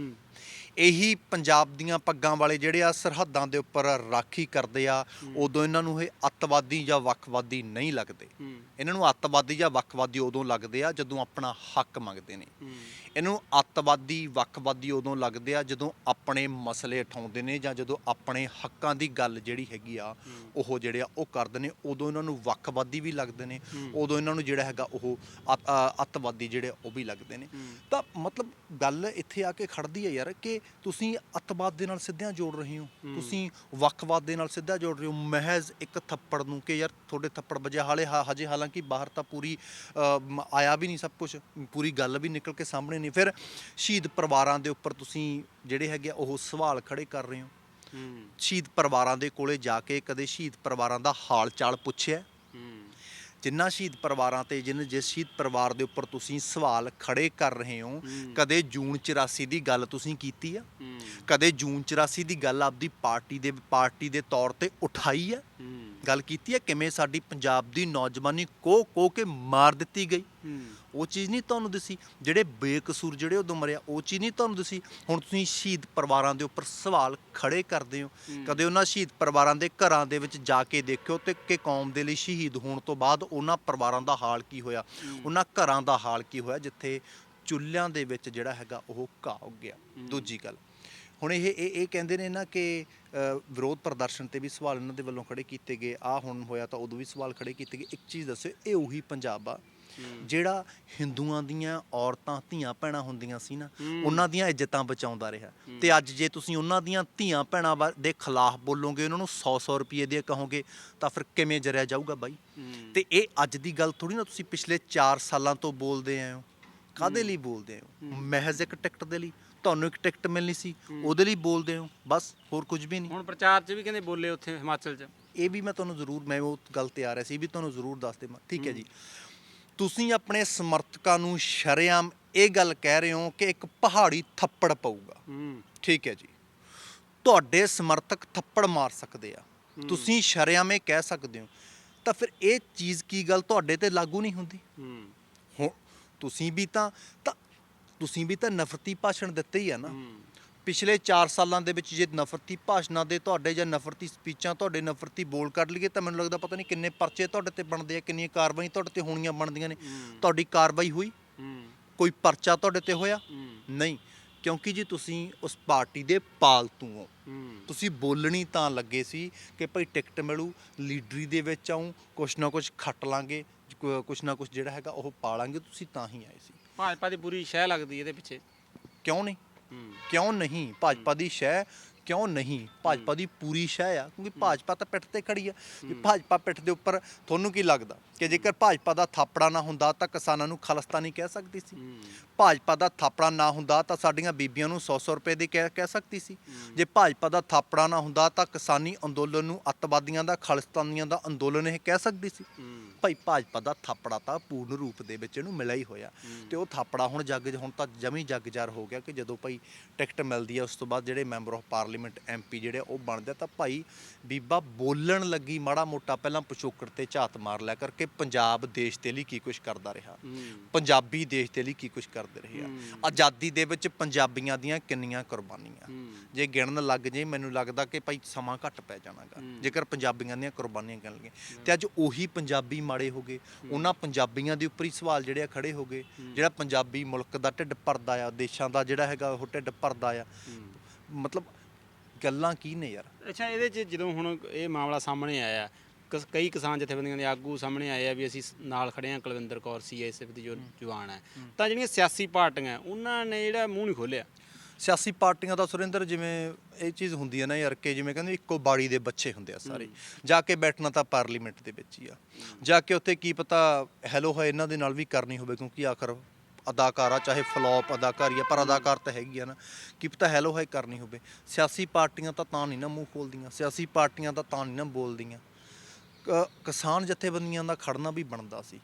ਇਹੀ ਪੰਜਾਬ ਦੀਆਂ ਪੱਗਾਂ ਵਾਲੇ ਜਿਹੜੇ ਆ ਸਰਹੱਦਾਂ ਦੇ ਉੱਪਰ ਰਾਖੀ ਕਰਦੇ ਆ ਉਦੋਂ ਇਹਨਾਂ ਨੂੰ ਇਹ ਅੱਤਵਾਦੀ ਜਾਂ ਵੱਖਵਾਦੀ ਨਹੀਂ ਲੱਗਦੇ। ਇਹਨਾਂ ਨੂੰ ਅੱਤਵਾਦੀ ਜਾਂ ਵੱਖਵਾਦੀ ਉਦੋਂ ਲੱਗਦੇ ਆ ਜਦੋਂ ਆਪਣਾ ਹੱਕ ਮੰਗਦੇ ਨੇ। ਇਹਨੂੰ ਅੱਤਵਾਦੀ ਵੱਖਵਾਦੀ ਉਦੋਂ ਲੱਗਦੇ ਆ ਜਦੋਂ ਆਪਣੇ ਮਸਲੇ ਉਠਾਉਂਦੇ ਨੇ ਜਾਂ ਜਦੋਂ ਆਪਣੇ ਹੱਕਾਂ ਦੀ ਗੱਲ ਜਿਹੜੀ ਹੈਗੀ ਆ ਉਹ ਜਿਹੜੇ ਆ ਉਹ ਕਰਦੇ ਨੇ ਉਦੋਂ ਇਹਨਾਂ ਨੂੰ ਵੱਖਵਾਦੀ ਵੀ ਲੱਗਦੇ ਨੇ ਉਦੋਂ ਇਹਨਾਂ ਨੂੰ ਜਿਹੜਾ ਹੈਗਾ ਉਹ ਅੱਤਵਾਦੀ ਜਿਹੜੇ ਉਹ ਵੀ ਲੱਗਦੇ ਨੇ। ਤਾਂ ਮਤਲਬ ਗੱਲ ਇੱਥੇ ਆ ਕੇ ਖੜਦੀ ਹੈ ਯਾਰ ਕਿ ਤੁਸੀਂ ਅੱਤਵਾਦ ਦੇ ਨਾਲ ਸਿੱਧਿਆਂ ਜੋੜ ਰਹੇ ਹੋ। ਤੁਸੀਂ ਵੱਖਵਾਦ ਦੇ ਨਾਲ ਸਿੱਧਾ ਜੋੜ ਰਹੇ ਹੋ। ਮਹਿਜ਼ ਇੱਕ ਥੱਪੜ ਨੂੰ ਕਿ ਯਾਰ ਤੁਹਾਡੇ ਥੱਪੜ ਵਜੇ ਹਾਲੇ ਹਾ- ਹਜੇ ਹਾਲਾਂਕਿ ਬਾਹਰ ਤਾਂ ਪੂਰੀ ਅ, ਮ- ਆਇਆ ਵੀ ਨਹੀਂ ਸਭ ਕੁਝ ਪੂਰੀ ਗੱਲ ਵੀ ਨਿਕਲ ਕੇ ਸਾਹਮਣੇ ਨਹੀਂ। ਫਿਰ ਸ਼ਹੀਦ ਪਰਿਵਾਰਾਂ ਦੇ ਉੱਪਰ ਤੁਸੀਂ ਜਿਹੜੇ ਹੈਗੇ ਆ ਉਹ ਸਵਾਲ ਖੜੇ ਕਰ ਰਹੇ ਹੋ। ਹੂੰ। ਸ਼ਹੀਦ ਪਰਿਵਾਰਾਂ ਦੇ ਕੋਲੇ ਜਾ ਕੇ ਕਦੇ ਸ਼ਹੀਦ ਪਰਿਵਾਰਾਂ ਦਾ ਹਾਲ ਚਾਲ ਪੁੱਛਿਆ? ਹੂੰ। ਜਿੰਨਾ ਸ਼ਹੀਦ ਪਰਿਵਾਰਾਂ ਤੇ ਜਿਨ ਜਿਸ ਸ਼ਹੀਦ ਪਰਿਵਾਰ ਦੇ ਉੱਪਰ ਤੁਸੀਂ ਸਵਾਲ ਖੜੇ ਕਰ ਰਹੇ ਹੋ। ਕਦੇ ਜੂਨ 84 ਦੀ ਗੱਲ ਤੁਸੀਂ ਕੀਤੀ ਆ? ਕਦੇ ਜੂਨ 84 ਦੀ ਗੱਲ ਆਪਦੀ ਪਾਰਟੀ ਦੇ ਪਾਰਟੀ ਦੇ ਤੌਰ ਤੇ ਉਠਾਈ ਆ? ਗੱਲ ਕੀਤੀ ਹੈ ਕਿਵੇਂ ਸਾਡੀ ਪੰਜਾਬ ਦੀ ਨੌਜਵਾਨੀ ਕੋ ਕੋ ਕੇ ਮਾਰ ਦਿੱਤੀ ਗਈ? ਉਹ ਚੀਜ਼ ਨਹੀਂ ਤੁਹਾਨੂੰ ਦਿਸੀ। ਜਿਹੜੇ ਬੇਕਸੂਰ ਜਿਹੜੇ ਉਦੋਂ ਮਰਿਆ ਉਹ ਚੀਜ਼ ਨਹੀਂ ਤੁਹਾਨੂੰ ਦਿਸੀ। ਹੁਣ ਤੁਸੀਂ ਸ਼ਹੀਦ ਪਰਿਵਾਰਾਂ ਦੇ ਉੱਪਰ ਸਵਾਲ ਖੜੇ ਕਰਦੇ ਹੋ। ਕਦੇ ਉਹਨਾਂ ਸ਼ਹੀਦ ਪਰਿਵਾਰਾਂ ਦੇ ਘਰਾਂ ਦੇ ਵਿੱਚ ਜਾ ਕੇ ਦੇਖਿਓ ਤੇ ਕਿ ਕੌਮ ਦੇ ਲਈ ਸ਼ਹੀਦ ਹੋਣ ਤੋਂ ਬਾਅਦ ਉਹਨਾਂ ਪਰਿਵਾਰਾਂ ਦਾ ਹਾਲ ਕੀ ਹੋਇਆ? ਉਹਨਾਂ ਘਰਾਂ ਦਾ ਹਾਲ ਕੀ ਹੋਇਆ ਜਿੱਥੇ ਚੁੱਲ੍ਹਿਆਂ ਦੇ ਵਿੱਚ ਜਿਹੜਾ ਹੈਗਾ ਉਹ ਘਾਹ ਉੱਗ ਗਿਆ? ਦੂਜੀ ਗੱਲ ਹੁਣ ਇਹ ਇਹ ਇਹ ਕਹਿੰਦੇ ਨੇ ਨਾ ਕਿ ਵਿਰੋਧ ਪ੍ਰਦਰਸ਼ਨ ਤੇ ਵੀ ਸਵਾਲ ਇਹਨਾਂ ਦੇ ਵੱਲੋਂ ਖੜੇ ਕੀਤੇ ਗਏ। ਆ ਹੁਣ ਹੋਇਆ ਤਾਂ ਉਦੋਂ ਵੀ ਸਵਾਲ ਖੜੇ ਕੀਤੇ ਗਏ। ਇੱਕ ਚੀਜ਼ ਦੱਸੋ ਇਹ ਉਹੀ ਪੰਜਾਬ ਆ। ਜਿਹੜਾ ਹਿੰਦੂਆਂ ਦੀਆਂ ਔਰਤਾਂ ਧੀਆਂ ਭੈਣਾਂ ਹੁੰਦੀਆਂ ਸੀ ਨਾ ਉਹਨਾਂ ਦੀਆਂ ਇੱਜ਼ਤਾਂ ਬਚਾਉਂਦਾ ਰਿਹਾ। ਤੇ ਅੱਜ ਜੇ ਤੁਸੀਂ ਉਹਨਾਂ ਦੀਆਂ ਧੀਆਂ ਭੈਣਾਂ ਦੇ ਖਿਲਾਫ ਬੋਲੋਗੇ ਉਹਨਾਂ ਨੂੰ 100-100 ਰੁਪਏ ਦੇ ਕਹੋਗੇ ਤਾਂ ਫਿਰ ਕਿਵੇਂ ਜਰਿਆ ਜਾਊਗਾ ਬਾਈ? ਤੇ ਇਹ ਅੱਜ ਦੀ ਗੱਲ ਥੋੜੀ ਨਾ ਤੁਸੀਂ ਪਿਛਲੇ 4 ਸਾਲਾਂ ਤੋਂ ਬੋਲਦੇ ਆਏ ਹੋ। ਕਾਦੇ ਲਈ ਬੋਲਦੇ ਹੋ? ਮਹਿਜ਼ ਇੱਕ ਟਿਕਟ ਦੇ ਲਈ? ਤੁਹਾਨੂੰ ਇੱਕ ਟਿਕਟ ਮਿਲਣੀ ਸੀ ਉਹਦੇ ਲਈ ਬੋਲਦੇ ਹੋ? ਬਸ ਹੋਰ ਕੁਝ ਵੀ ਨਹੀਂ। ਹੁਣ ਪ੍ਰਚਾਰ 'ਚ ਵੀ ਕਹਿੰਦੇ ਬੋਲੇ ਉੱਥੇ ਹਿਮਾਚਲ 'ਚ। ਇਹ ਵੀ ਮੈਂ ਤੁਹਾਨੂੰ ਜ਼ਰੂਰ ਮੈਂ ਉਹ ਗੱਲ ਤੇ ਆ ਰਿਹਾ ਸੀ ਵੀ ਤੁਹਾਨੂੰ ਜ਼ਰੂਰ ਦੱਸ ਦੇਵਾਂ। ਠੀਕ ਹੈ। ਜੀ। ਤੁਸੀਂ ਆਪਣੇ ਸਮਰਥਕਾਂ ਨੂੰ ਸ਼ਰੇਆਮ ਇਹ ਗੱਲ ਕਹਿ ਰਹੇ ਹੋ ਕਿ ਇੱਕ ਪਹਾੜੀ ਥੱਪੜ ਪਊਗਾ। ਹੂੰ। ਠੀਕ ਹੈ ਜੀ। ਤੁਹਾਡੇ ਸਮਰਥਕ ਥੱਪੜ ਮਾਰ ਸਕਦੇ ਆ। ਤੁਸੀਂ ਸ਼ਰੇਆਮ ਇਹ ਕਹਿ ਸਕਦੇ ਹੋ। ਤਾਂ ਫਿਰ ਇਹ ਚੀਜ਼ ਕੀ ਗੱਲ ਤੁਹਾਡੇ ਤੇ ਲਾਗੂ ਨਹੀਂ ਹੁੰਦੀ? ਹੂੰ। ਹੁਣ ਤੁਸੀਂ ਵੀ ਤਾਂ ਤਾਂ ਤੁਸੀਂ ਵੀ ਤਾਂ ਨਫ਼ਰਤੀ ਭਾਸ਼ਣ ਦਿੱਤੇ ਹੀ ਆ ਨਾ। ਪਿਛਲੇ 4 ਸਾਲਾਂ ਦੇ ਵਿੱਚ ਜੇ ਨਫ਼ਰਤੀ ਭਾਸ਼ਣਾਂ ਦੇ ਤੁਹਾਡੇ ਜਾਂ ਨਫ਼ਰਤੀ ਸਪੀਚਾਂ ਤੁਹਾਡੇ ਨਫ਼ਰਤੀ ਬੋਲ ਕੱਢ ਲਈਏ ਤਾਂ ਮੈਨੂੰ ਲੱਗਦਾ ਪਤਾ ਨਹੀਂ ਕਿੰਨੇ ਪਰਚੇ ਤੁਹਾਡੇ ਤੇ ਬਣਦੇ ਆ ਕਿੰਨੀਆਂ ਕਾਰਵਾਈ ਤੁਹਾਡੇ ਤੇ ਹੋਣੀਆਂ ਬਣਦੀਆਂ ਨੇ। ਤੁਹਾਡੀ ਕਾਰਵਾਈ ਹੋਈ? ਕੋਈ ਪਰਚਾ ਤੁਹਾਡੇ ਤੇ ਹੋਇਆ? ਨਹੀਂ। ਕਿਉਂਕਿ ਜੀ ਤੁਸੀਂ ਉਸ ਪਾਰਟੀ ਦੇ ਪਾਲਤੂ ਹੋ। ਤੁਸੀਂ ਬੋਲਣੀ ਤਾਂ ਲੱਗੇ ਸੀ ਕਿ ਭਾਈ ਟਿਕਟ ਮਿਲੂ ਲੀਡਰੀ ਦੇ ਵਿੱਚ ਆਉਂ ਕੁਛ ਨਾ ਕੁਛ ਖੱਟ ਲਾਂਗੇ ਕੁਛ ਨਾ ਕੁਛ ਜਿਹੜਾ ਹੈਗਾ ਉਹ ਪਾਲਾਂਗੇ ਤੁਸੀਂ ਤਾਂ ਹੀ ਆਏ ਸੀ। ਭਾਜਪਾ ਦੀ ਪੂਰੀ ਸ਼ਹਿ ਲੱਗਦੀ ਇਹਦੇ ਪਿੱਛੇ। ਕਿਉਂ ਨਹੀਂ? ਕਿਉਂ ਨਹੀਂ? ਭਾਜਪਾ ਦੀ ਸ਼ਹਿ ਕਿਉਂ ਨਹੀਂ? ਭਾਜਪਾ ਦੀ ਪੂਰੀ ਸ਼ੈ ਆ ਕਿਉਂਕਿ ਭਾਜਪਾ ਤਾਂ ਪਿੱਠ ਤੇ ਖੜੀ ਆ। ਜੇ ਭਾਜਪਾ ਪਿੱਠ ਦੇ ਉੱਪਰ ਤੁਹਾਨੂੰ ਕੀ ਲੱਗਦਾ ਕਿ ਜੇਕਰ ਭਾਜਪਾ ਦਾ ਥਾਪੜਾ ਨਾ ਹੁੰਦਾ ਤਾਂ ਕਿਸਾਨਾਂ ਨੂੰ ਖਾਲਿਸਤਾਨੀ ਕਹਿ ਸਕਦੀ ਸੀ? ਭਾਜਪਾ ਦਾ ਥਾਪੜਾ ਨਾ ਹੁੰਦਾ ਤਾਂ ਸਾਡੀਆਂ ਬੀਬੀਆਂ ਨੂੰ 100-100 ਰੁਪਏ ਦੇ ਕਹਿ ਕਹਿ ਸਕਦੀ ਸੀ। ਜੇ ਭਾਜਪਾ ਦਾ ਥਾਪੜਾ ਨਾ ਹੁੰਦਾ ਤਾਂ ਕਿਸਾਨੀ ਅੰਦੋਲਨ ਨੂੰ ਅੱਤਵਾਦੀਆਂ ਦਾ ਖਾਲਿਸਤਾਨੀਆਂ ਦਾ ਅੰਦੋਲਨ ਇਹ ਕਹਿ ਸਕਦੀ ਸੀ। ਭਾਈ ਭਾਜਪਾ ਦਾ ਥਾਪੜਾ ਤਾਂ ਪੂਰਨ ਰੂਪ ਦੇ ਵਿੱਚ ਇਹਨੂੰ ਮਿਲਿਆ ਹੀ ਹੋਇਆ। ਤੇ ਉਹ ਥਾਪੜਾ ਹੁਣ ਜੱਗ ਹੁਣ ਤਾਂ ਜਮੀ ਜੱਗ ਜਾਰ ਹੋ ਗਿਆ ਕਿ ਜਦੋਂ ਭਾਈ ਟਿਕਟ ਮਿਲਦੀ ਹੈ ਉਸ ਤੋਂ ਬਾਅਦ ਜਿਹੜੇ member of parliament parliament MP ਜਿਹੜੇ ਉਹ ਬਣਦੇ ਤਾਂ ਭਾਈ ਬੀਬਾ ਬੋਲਣ ਲੱਗੀ ਮਾੜਾ ਮੋਟਾ ਪਹਿਲਾਂ ਪਿਛੋਕੜ ਤੇ ਝਾਤ ਮਾਰ ਲਿਆ ਕਰਕੇ ਪੰਜਾਬ ਦੇਸ਼ ਦੇ ਲਈ ਕੀ ਕੁਝ ਕਰਦਾ ਰਿਹਾ। ਪੰਜਾਬੀ ਦੇਸ਼ ਦੇ ਲਈ ਕੀ ਕੁਝ ਕਰਦੇ ਰਹੇ ਆ। ਆਜ਼ਾਦੀ ਦੇ ਵਿੱਚ ਪੰਜਾਬੀਆਂ ਦੀਆਂ ਕਿੰਨੀਆਂ ਕੁਰਬਾਨੀਆਂ। ਜੇ ਗਿਣਨ ਲੱਗ ਜੇ ਮੈਨੂੰ ਲੱਗਦਾ ਕਿ ਭਾਈ ਸਮਾਂ ਘੱਟ ਪੈ ਜਾਣਾਗਾ। ਜੇਕਰ ਪੰਜਾਬੀਆਂ ਦੀਆਂ ਕੁਰਬਾਨੀਆਂ ਗਿਣ ਲਈਏ ਤੇ ਅੱਜ ਉਹੀ ਪੰਜਾਬੀ ਮਾੜੇ ਹੋ ਗਏ। ਉਹਨਾਂ ਪੰਜਾਬੀਆਂ ਦੇ ਉੱਪਰ ਹੀ ਸਵਾਲ ਜਿਹੜੇ ਆ ਖੜੇ ਹੋ ਗਏ। ਜਿਹੜਾ ਪੰਜਾਬੀ ਮੁਲਕ ਦਾ ਢਿੱਡ ਭਰਦਾ ਆ ਦੇਸ਼ਾਂ ਦਾ ਜਿਹੜਾ ਹੈਗਾ ਉਹ ਢਿੱਡ ਭਰਦਾ ਆ। ਮਤਲਬ ਗੱਲਾਂ ਕੀ ਨੇ ਯਾਰ? ਅੱਛਾ ਇਹਦੇ 'ਚ ਜਦੋਂ ਹੁਣ ਇਹ ਮਾਮਲਾ ਸਾਹਮਣੇ ਆਇਆ ਕਸ- ਕਈ ਕਿਸਾਨ ਜਥੇਬੰਦੀਆਂ ਦੇ ਆਗੂ ਸਾਹਮਣੇ ਆਏ ਆ ਵੀ ਅਸੀਂ ਸ- ਨਾਲ ਖੜੇ ਹਾਂ ਕੁਲਵਿੰਦਰ ਕੌਰ ਸੀਐਸਐਫ ਦੀ ਜੋ ਜਵਾਨ ਹੈ। ਤਾਂ ਜਿਹੜੀਆਂ ਸਿਆਸੀ ਪਾਰਟੀਆਂ ਉਹਨਾਂ ਨੇ ਜਿਹੜਾ ਮੂੰਹ ਨਹੀਂ ਖੋਲਿਆ ਸਿਆਸੀ ਪਾਰਟੀਆਂ ਦਾ ਸੁਰਿੰਦਰ ਜਿਵੇਂ ਇਹ ਚੀਜ਼ ਹੁੰਦੀ ਹੈ ਨਾ ਯਾਰ ਕਿ ਜਿਵੇਂ ਕਹਿੰਦੇ ਇੱਕੋ ਬਾੜੀ ਦੇ ਬੱਚੇ ਹੁੰਦੇ ਆ ਸਾਰੇ। ਜਾ ਕੇ ਬੈਠਣਾ ਤਾਂ ਪਾਰਲੀਮੈਂਟ ਦੇ ਵਿੱਚ ਹੀ ਆ। ਜਾ ਕੇ ਉੱਥੇ ਕੀ ਪਤਾ ਹੈਲੋ ਹੈ ਇਹਨਾਂ ਦੇ ਨਾਲ ਵੀ ਕਰਨੀ ਹੋਵੇ ਕਿਉਂਕਿ ਆਖਰ ਅਦਾਕਾਰ ਆ ਚਾਹੇ ਫਲॉप ਅਦਾਕਾਰੀ ਆ, ਪਰ ਅਦਾਕਾਰ ਤਾਂ ਹੈਗੀ ਆ ਨਾ। ਕਿ ਪਤਾ ਹੈਲੋ ਹਾਈ ਕਰਨੀ ਹੋਵੇ। ਸਿਆਸੀ ਪਾਰਟੀਆਂ ਤਾਂ ਤਾਂ ਨਹੀਂ ਨਾ ਮੂੰਹ ਖੋਲਦੀਆਂ। ਸਿਆਸੀ ਪਾਰਟੀਆਂ ਤਾਂ ਤਾਂ ਨਹੀਂ ਨਾ ਬੋਲਦੀਆਂ। ਕ- ਕਿਸਾਨ ਜਥੇਬੰਦੀਆਂ ਦਾ ਖੜਨਾ ਵੀ ਬਣਦਾ ਸੀ।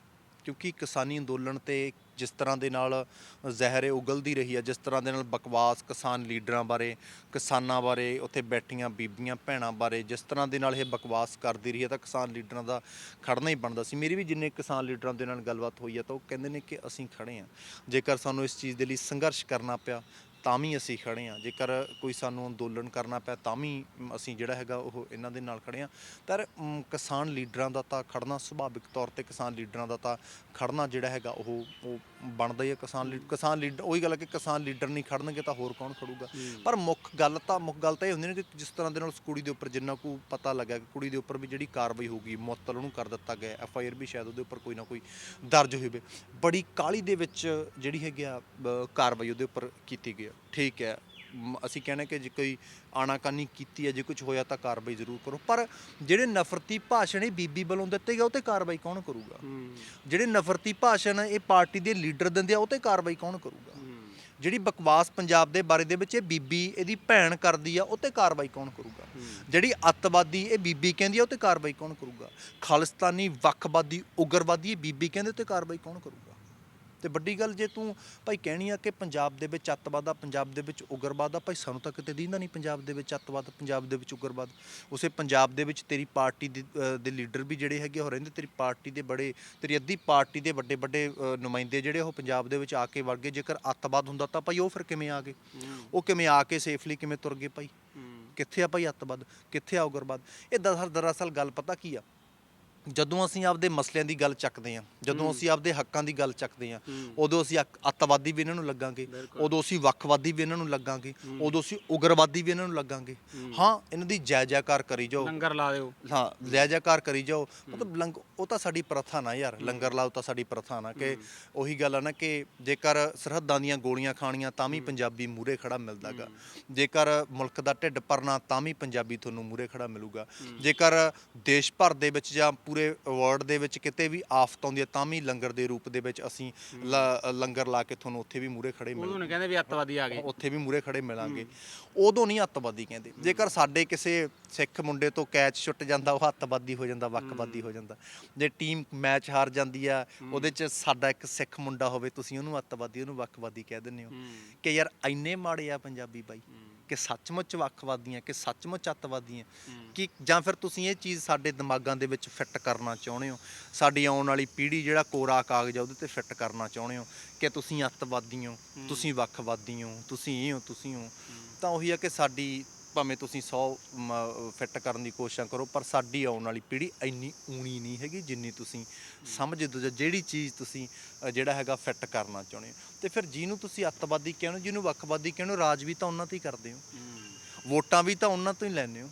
ਕਿਉਂਕਿ ਕਿਸਾਨੀ ਅੰਦੋਲਨ ਤੇ ਜਿਸ ਤਰ੍ਹਾਂ ਦੇ ਨਾਲ ਜ਼ਹਿਰ ਉਗਲਦੀ ਰਹੀ ਹੈ, ਜਿਸ ਤਰ੍ਹਾਂ ਦੇ ਨਾਲ ਬਕਵਾਸ ਕਿਸਾਨ ਲੀਡਰਾਂ ਬਾਰੇ, ਕਿਸਾਨਾਂ ਬਾਰੇ, ਉੱਥੇ ਬੈਠੀਆਂ ਬੀਬੀਆਂ, ਭੈਣਾਂ ਬਾਰੇ ਜਿਸ ਤਰ੍ਹਾਂ ਦੇ ਨਾਲ ਇਹ ਬਕਵਾਸ ਕਰਦੀ ਰਹੀ ਹੈ ਤਾਂ ਕਿਸਾਨ ਲੀਡਰਾਂ ਦਾ ਖੜਨਾ ਹੀ ਬਣਦਾ ਸੀ। ਮੇਰੀ ਵੀ ਜਿੰਨੇ ਕਿਸਾਨ ਲੀਡਰਾਂ ਦੇ ਨਾਲ ਗੱਲਬਾਤ ਹੋਈ ਹੈ ਤਾਂ ਉਹ ਕਹਿੰਦੇ ਨੇ ਕਿ ਅਸੀਂ ਖੜੇ ਹਾਂ। ਜੇਕਰ ਸਾਨੂੰ ਇਸ ਚੀਜ਼ ਦੇ ਲਈ ਸੰਘਰਸ਼ ਕਰਨਾ ਪਿਆ ਤਾਂ ਵੀ ਅਸੀਂ ਖੜੇ ਹਾਂ। ਜੇਕਰ ਕੋਈ ਸਾਨੂੰ ਅੰਦੋਲਨ ਕਰਨਾ ਪਿਆ, ਤਾਂ ਵੀ ਅਸੀਂ ਜਿਹੜਾ ਹੈਗਾ ਉਹ ਇਹਨਾਂ ਦੇ ਨਾਲ ਖੜੇ ਹਾਂ। ਪਰ ਕਿਸਾਨ ਲੀਡਰਾਂ ਦਾ ਤਾਂ ਖੜਨਾ ਸੁਭਾਵਿਕ ਤੌਰ ਤੇ ਕਿਸਾਨ ਲੀਡਰਾਂ ਦਾ ਤਾਂ ਖੜਨਾ ਜਿਹੜਾ ਹੈਗਾ ਉਹ ਉਹ ਬਣਦਾ ਹੀ ਹੈ ਕਿਸਾਨ ਲੀਡ ਕਿਸਾਨ ਲੀਡਰ ਉਹੀ ਗੱਲ ਹੈ ਕਿ ਕਿਸਾਨ ਲੀਡਰ ਨਹੀਂ ਖੜਨਗੇ ਤਾਂ ਹੋਰ ਕੌਣ ਖੜੂਗਾ। ਪਰ ਮੁੱਖ ਗੱਲ ਤਾਂ ਮੁੱਖ ਗੱਲ ਤਾਂ ਇਹ ਹੁੰਦੀ ਨੇ ਕਿ ਜਿਸ ਤਰ੍ਹਾਂ ਦੇ ਨਾਲ ਉਸ ਕੁੜੀ ਦੇ ਉੱਪਰ ਜਿੰਨਾ ਕੁ ਪਤਾ ਲੱਗਾ ਕਿ ਕੁੜੀ ਦੇ ਉੱਪਰ ਵੀ ਜਿਹੜੀ ਕਾਰਵਾਈ ਹੋਊਗੀ ਮੁਅੱਤਲ ਉਹਨੂੰ ਕਰ ਦਿੱਤਾ ਗਿਆ ਐਫ ਆਈ ਆਰ ਵੀ ਸ਼ਾਇਦ ਉਹਦੇ ਉੱਪਰ ਕੋਈ ਨਾ ਕੋਈ ਦਰਜ ਹੋਵੇ। ਬੜੀ ਕਾਲੀ ਦੇ ਵਿੱਚ ਜਿਹੜੀ ਹੈਗੀ ਆ ਅ, ਕਾਰਵਾਈ ਉਹਦੇ ਉੱਪਰ ਕੀਤੀ ਗਈ ਆ। ਠੀਕ ਹੈ ਮ, ਅਸੀਂ ਕਹਿੰਦੇ ਕਿ ਜੇ ਕੋਈ ਆਣਾਕਾਨੀ ਕੀਤੀ ਹੈ ਜੇ ਕੁਝ ਹੋਇਆ ਤਾਂ ਕਾਰਵਾਈ ਜ਼ਰੂਰ ਕਰੋ। ਪਰ ਜਿਹੜੇ ਨਫ਼ਰਤੀ ਭਾਸ਼ਣ ਇਹ ਬੀਬੀ ਵੱਲੋਂ ਦਿੱਤੇ ਗਏ ਉਹ ਤੇ ਕਾਰਵਾਈ ਕੌਣ ਕਰੂਗਾ? ਜਿਹੜੇ ਨਫ਼ਰਤੀ ਭਾਸ਼ਣ ਇਹ ਪਾਰਟੀ ਦੇ ਲੀਡਰ ਦਿੰਦੇ ਆ ਉਹ ਤੇ ਕਾਰਵਾਈ ਕੌਣ ਕਰੂਗਾ? ਜਿਹੜੀ ਬਕਵਾਸ ਪੰਜਾਬ ਦੇ ਬਾਰੇ ਦੇ ਵਿੱਚ ਇਹ ਬੀਬੀ ਇਹਦੀ ਭੈਣ ਕਰਦੀ ਆ ਉਹ ਤੇ ਕਾਰਵਾਈ ਕੌਣ ਕਰੂਗਾ? ਜਿਹੜੀ ਅੱਤਵਾਦੀ ਇਹ ਬੀਬੀ ਕਹਿੰਦੀ ਆ ਉਹ ਤੇ ਕਾਰਵਾਈ ਕੌਣ ਕਰੂਗਾ? ਖਾਲਿਸਤਾਨੀ ਵੱਖਵਾਦੀ ਉਗਰਵਾਦੀ ਇਹ ਬੀਬੀ ਕਹਿੰਦੇ ਉਹ ਤੇ ਕਾਰਵਾਈ ਕੌਣ ਕਰੂਗਾ? ਤੇ ਵੱਡੀ ਗੱਲ ਜੇ ਤੂੰ ਭਾਈ ਕਹਿਣੀ ਆ ਕਿ ਪੰਜਾਬ ਦੇ ਵਿੱਚ ਅੱਤਵਾਦ ਆ ਪੰਜਾਬ ਦੇ ਵਿੱਚ ਉਗਰਵਾਦ ਆ ਭਾਈ ਸਾਨੂੰ ਤਾਂ ਕਿਤੇ ਦੀਂਦਾ ਨਹੀਂ ਪੰਜਾਬ ਦੇ ਵਿੱਚ ਅੱਤਵਾਦ ਪੰਜਾਬ ਦੇ ਵਿੱਚ ਉਗਰਵਾਦ। ਉਸੇ ਪੰਜਾਬ ਦੇ ਵਿੱਚ ਤੇਰੀ ਪਾਰਟੀ ਦੇ ਲੀਡਰ ਵੀ ਜਿਹੜੇ ਹੈਗੇ ਉਹ ਰਹਿੰਦੇ ਤੇਰੀ ਪਾਰਟੀ ਦੇ ਬੜੇ ਤੇਰੀ ਅੱਧੀ ਪਾਰਟੀ ਦੇ ਵੱਡੇ ਵੱਡੇ ਨੁਮਾਇੰਦੇ ਜਿਹੜੇ ਉਹ ਪੰਜਾਬ ਦੇ ਵਿੱਚ ਆ ਕੇ ਵੜ ਗਏ। ਜੇਕਰ ਅੱਤਵਾਦ ਹੁੰਦਾ ਤਾਂ ਭਾਈ ਉਹ ਫਿਰ ਕਿਵੇਂ ਆ ਗਏ? ਉਹ ਕਿਵੇਂ ਆ ਕੇ ਸੇਫਲੀ ਕਿਵੇਂ ਤੁਰ ਗਏ ਭਾਈ? ਕਿੱਥੇ ਆ ਭਾਈ ਅੱਤਵਾਦ? ਕਿੱਥੇ ਆ ਉਗਰਵਾਦ? ਇਹ ਦਰਅਸਲ ਗੱਲ ਪਤਾ ਕੀ ਆ? ਜਦੋਂ ਅਸੀਂ ਆਪਦੇ ਮਸਲਿਆਂ ਦੀ ਗੱਲ ਚੱਕਦੇ ਹਾਂ ਜਦੋਂ ਅਸੀਂ ਆਪਦੇ ਹੱਕਾਂ ਦੀ ਗੱਲ ਚੱਕਦੇ ਹਾਂ ਉਦੋਂ ਅਸੀਂ ਅੱਕ- ਅੱਤਵਾਦੀ ਵੀ ਇਹਨਾਂ ਨੂੰ ਲੱਗਾਂਗੇ ਉਦੋਂ ਅਸੀਂ ਵੱਖਵਾਦੀ ਵੀ ਇਹਨਾਂ ਨੂੰ ਲੱਗਾਂਗੇ ਉਦੋਂ ਅਸੀਂ ਉਗਰਵਾਦੀ ਵੀ ਇਹਨਾਂ ਨੂੰ ਲੱਗਾਂਗੇ। ਹਾਂ। ਇਹਨਾਂ ਦੀ ਜੈ ਜੈਕਾਰ ਕਰੀ ਜਾਓ। ਲੰਗਰ ਲਾ ਦਿਓ। ਹਾਂ ਜੈ ਜੈਕਾਰ ਕਰੀ ਜਾਓ। ਮਤਲਬ ਲੰਗ ਉਹ ਤਾਂ ਸਾਡੀ ਪ੍ਰਥਾ ਨਾ ਯਾਰ ਲੰਗਰ ਲਾਓ ਤਾਂ ਸਾਡੀ ਪ੍ਰਥਾ ਨਾ ਕਿ ਉਹੀ ਗੱਲ ਆ ਨਾ ਕਿ ਜੇਕਰ ਸਰਹੱਦਾਂ ਦੀਆਂ ਗੋਲੀਆਂ ਖਾਣੀਆਂ ਤਾਂ ਵੀ ਪੰਜਾਬੀ ਮੂਰੇ ਖੜਾ ਮਿਲਦਾਗਾ। ਜੇਕਰ ਮੁਲਕ ਦਾ ਢਿੱਡ ਭਰਨਾ ਤਾਂ ਵੀ ਪੰਜਾਬੀ ਤੁਹਾਨੂੰ ਮੂਰੇ ਖੜਾ ਮਿਲੂਗਾ। ਜੇਕਰ ਦੇਸ਼ ਭਰ ਦੇ ਵਿੱਚ ਜਾਂ ਪੂਰੇ ਵਰਲਡ ਦੇ ਵਿੱਚ ਕਿਤੇ ਵੀ ਆਫਤ ਆਉਂਦੀ ਹੈ ਤਾਂ ਵੀ ਲੰਗਰ ਦੇ ਰੂਪ ਦੇ ਵਿੱਚ ਅਸੀਂ ਲ- ਲੰਗਰ ਲਾ ਕੇ ਤੁਹਾਨੂੰ ਉੱਥੇ ਵੀ ਮੂਰੇ ਖੜੇ ਮਿਲ ਉਦੋਂ ਨੇ ਕਹਿੰਦੇ ਵੀ ਅੱਤਵਾਦੀ ਆ ਗਏ। ਉੱਥੇ ਵੀ ਮੂਰੇ ਖੜੇ ਮਿਲਾਂਗੇ। ਉਦੋਂ ਨਹੀਂ ਅੱਤਵਾਦੀ ਕਹਿੰਦੇ। ਜੇਕਰ ਸਾਡੇ ਕਿਸੇ ਸਿੱਖ ਮੁੰਡੇ ਤੋਂ ਕੈਚ ਛੁੱਟ ਜਾਂਦਾ ਉਹ ਅੱਤਵਾਦੀ ਹੋ ਜਾਂਦਾ ਵੱਖਵਾਦੀ ਹੋ ਜਾਂਦਾ। ਜੇ ਟੀਮ ਮੈਚ ਹਾਰ ਜਾਂਦੀ ਆ ਉਹਦੇ 'ਚ ਸਾਡਾ ਇੱਕ ਸਿੱਖ ਮੁੰਡਾ ਹੋਵੇ ਤੁਸੀਂ ਉਹਨੂੰ ਅੱਤਵਾਦੀ ਉਹਨੂੰ ਵੱਖਵਾਦੀ ਕਹਿ ਦਿੰਦੇ ਹੋ। ਕਿ ਯਾਰ ਇੰਨੇ ਮਾੜੇ ਆ ਪੰਜਾਬੀ ਬਾਈ। ਕਿ ਸੱਚਮੁੱਚ ਵੱਖਵਾਦੀਆਂ ਕਿ ਸੱਚਮੁੱਚ ਅੱਤਵਾਦੀਆਂ? ਕਿ ਜਾਂ ਫਿਰ ਤੁਸੀਂ ਇਹ ਚੀਜ਼ ਸਾਡੇ ਦਿਮਾਗਾਂ ਦੇ ਵਿੱਚ ਫਿੱਟ ਕਰਨਾ ਚਾਹੁੰਦੇ ਹੋ? ਸਾਡੀ ਆਉਣ ਵਾਲੀ ਪੀੜ੍ਹੀ ਜਿਹੜਾ ਕੋਰਾ ਕਾਗਜ਼ ਆ ਉਹਦੇ ਤੇ ਫਿੱਟ ਕਰਨਾ ਚਾਹੁੰਦੇ ਹੋ? ਕਿ ਤੁਸੀਂ ਅੱਤਵਾਦੀ ਹੋ? ਤੁਸੀਂ ਵੱਖਵਾਦੀ ਹੋ? ਤੁਸੀਂ ਇਹ ਹੋ? ਤੁਸੀਂ ਹੋ। ਤਾਂ ਉਹੀ ਆ ਕਿ ਸਾਡੀ ਭਾਵੇਂ ਤੁਸੀਂ 100 ਫਿੱਟ ਕਰਨ ਦੀ ਕੋਸ਼ਿਸ਼ ਕਰੋ, ਪਰ ਸਾਡੀ ਆਉਣ ਵਾਲੀ ਪੀੜ੍ਹੀ ਇੰਨੀ ਊਣੀ ਨਹੀਂ ਹੈਗੀ ਜਿੰਨੀ ਤੁਸੀਂ ਸਮਝਦੇ ਹੋ ਜਿਹੜੀ ਚੀਜ਼ ਤੁਸੀਂ ਜਿਹੜਾ ਹੈਗਾ ਫਿੱਟ ਕਰਨਾ ਚਾਹੁੰਦੇ ਹੋ। ਤੇ ਫਿਰ ਜਿਹਨੂੰ ਤੁਸੀਂ ਅੱਤਵਾਦੀ ਕਹਿੰਦੇ ਹੋ ਜਿਹਨੂੰ ਵੱਖਵਾਦੀ ਕਹਿੰਦੇ ਹੋ ਰਾਜ ਵੀ ਤਾਂ ਉਹਨਾਂ 'ਤੇ ਹੀ ਕਰਦੇ ਹੋ। ਵੋਟਾਂ ਵੀ ਤਾਂ ਉਹਨਾਂ ਤੋਂ ਹੀ ਲੈਂਦੇ ਹੋ।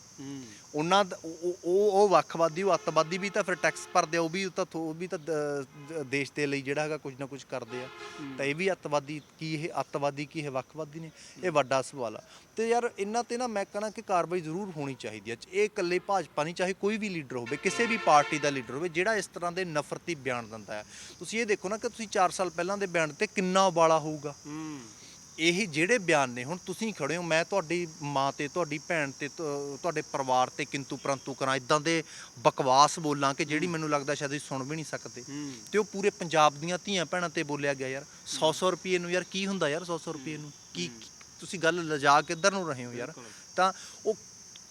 ਉਹਨਾਂ ਉਹ ਉਹ- ਵੱਖਵਾਦੀ ਉਹ ਅੱਤਵਾਦੀ ਵੀ ਤਾਂ ਫਿਰ ਟੈਕਸ ਭਰਦੇ ਆ ਉਹ ਵੀ ਤਾਂ ਉਹ ਵੀ ਤਾਂ ਦੇਸ਼ ਦੇ ਲਈ ਜਿਹੜਾ ਹੈਗਾ ਕੁਝ ਨਾ ਕੁਝ ਕਰਦੇ ਆ। ਤਾਂ ਇਹ ਵੀ ਅੱਤਵਾਦੀ ਕੀ ਇਹ ਅੱਤਵਾਦੀ ਕੀ ਇਹ ਵੱਖਵਾਦੀ ਨੇ? ਇਹ ਵੱਡਾ ਸਵਾਲ ਆ। ਤੇ ਯਾਰ ਇਹਨਾਂ ਤੇ ਨਾ ਮੈਂ ਕਹਣਾ ਕਿ ਕਾਰਵਾਈ ਜ਼ਰੂਰ ਹੋਣੀ ਚਾਹੀਦੀ ਹੈ ਇਹ ਇਕੱਲੇ ਭਾਜਪਾ ਨਹੀਂ ਚਾਹੇ ਕੋਈ ਵੀ ਲੀਡਰ ਹੋਵੇ ਕਿਸੇ ਵੀ ਪਾਰਟੀ ਦਾ ਲੀਡਰ ਹੋਵੇ ਜਿਹੜਾ ਇਸ ਤਰ੍ਹਾਂ ਦੇ ਨਫ਼ਰਤੀ ਬਿਆਨ ਦਿੰਦਾ ਹੈ ਤੁਸੀਂ ਇਹ ਦੇਖੋ ਨਾ ਕਿ ਤੁਸੀਂ 4 ਸਾਲ ਪਹਿਲਾਂ ਦੇ ਬਿਆਨ ਤੇ ਕਿੰਨਾ ਉਬਾਲਾ ਹੋਊਗਾ। ਇਹ ਜਿਹੜੇ ਬਿਆਨ ਨੇ ਹੁਣ ਤੁਸੀਂ ਖੜੇ ਹੋ ਮੈਂ ਤੁਹਾਡੀ ਮਾਂ ਤੇ ਤੁਹਾਡੀ ਭੈਣ ਤੇ ਤੁ- ਤੁਹਾਡੇ ਪਰਿਵਾਰ ਤੇ ਕਿੰਤੂ ਪਰੰਤੂ ਕਰਾਂ ਇਦਾਂ ਦੇ ਬਕਵਾਸ ਬੋਲਾਂ ਕਿ ਜਿਹੜੀ ਮੈਨੂੰ ਲੱਗਦਾ ਸ਼ਾਇਦ ਤੁਸੀਂ ਸੁਣ ਵੀ ਨਹੀਂ ਸਕਦੇ। ਤੇ ਉਹ ਪੂਰੇ ਪੰਜਾਬ ਦੀਆਂ ਧੀਆਂ ਭੈਣਾਂ ਤੇ ਬੋਲਿਆ ਗਿਆ ਯਾਰ 100 100 ਰੁਪਏ ਨੂੰ ਯਾਰ ਕੀ ਹੁੰਦਾ ਯਾਰ 100 100 ਰੁਪਏ ਨੂੰ? ਕੀ ਤੁਸੀਂ ਗੱਲ ਲਿਜਾ ਕਿੱਧਰ ਨੂੰ ਰਹੇ ਹੋ ਯਾਰ। ਤਾਂ ਉਹ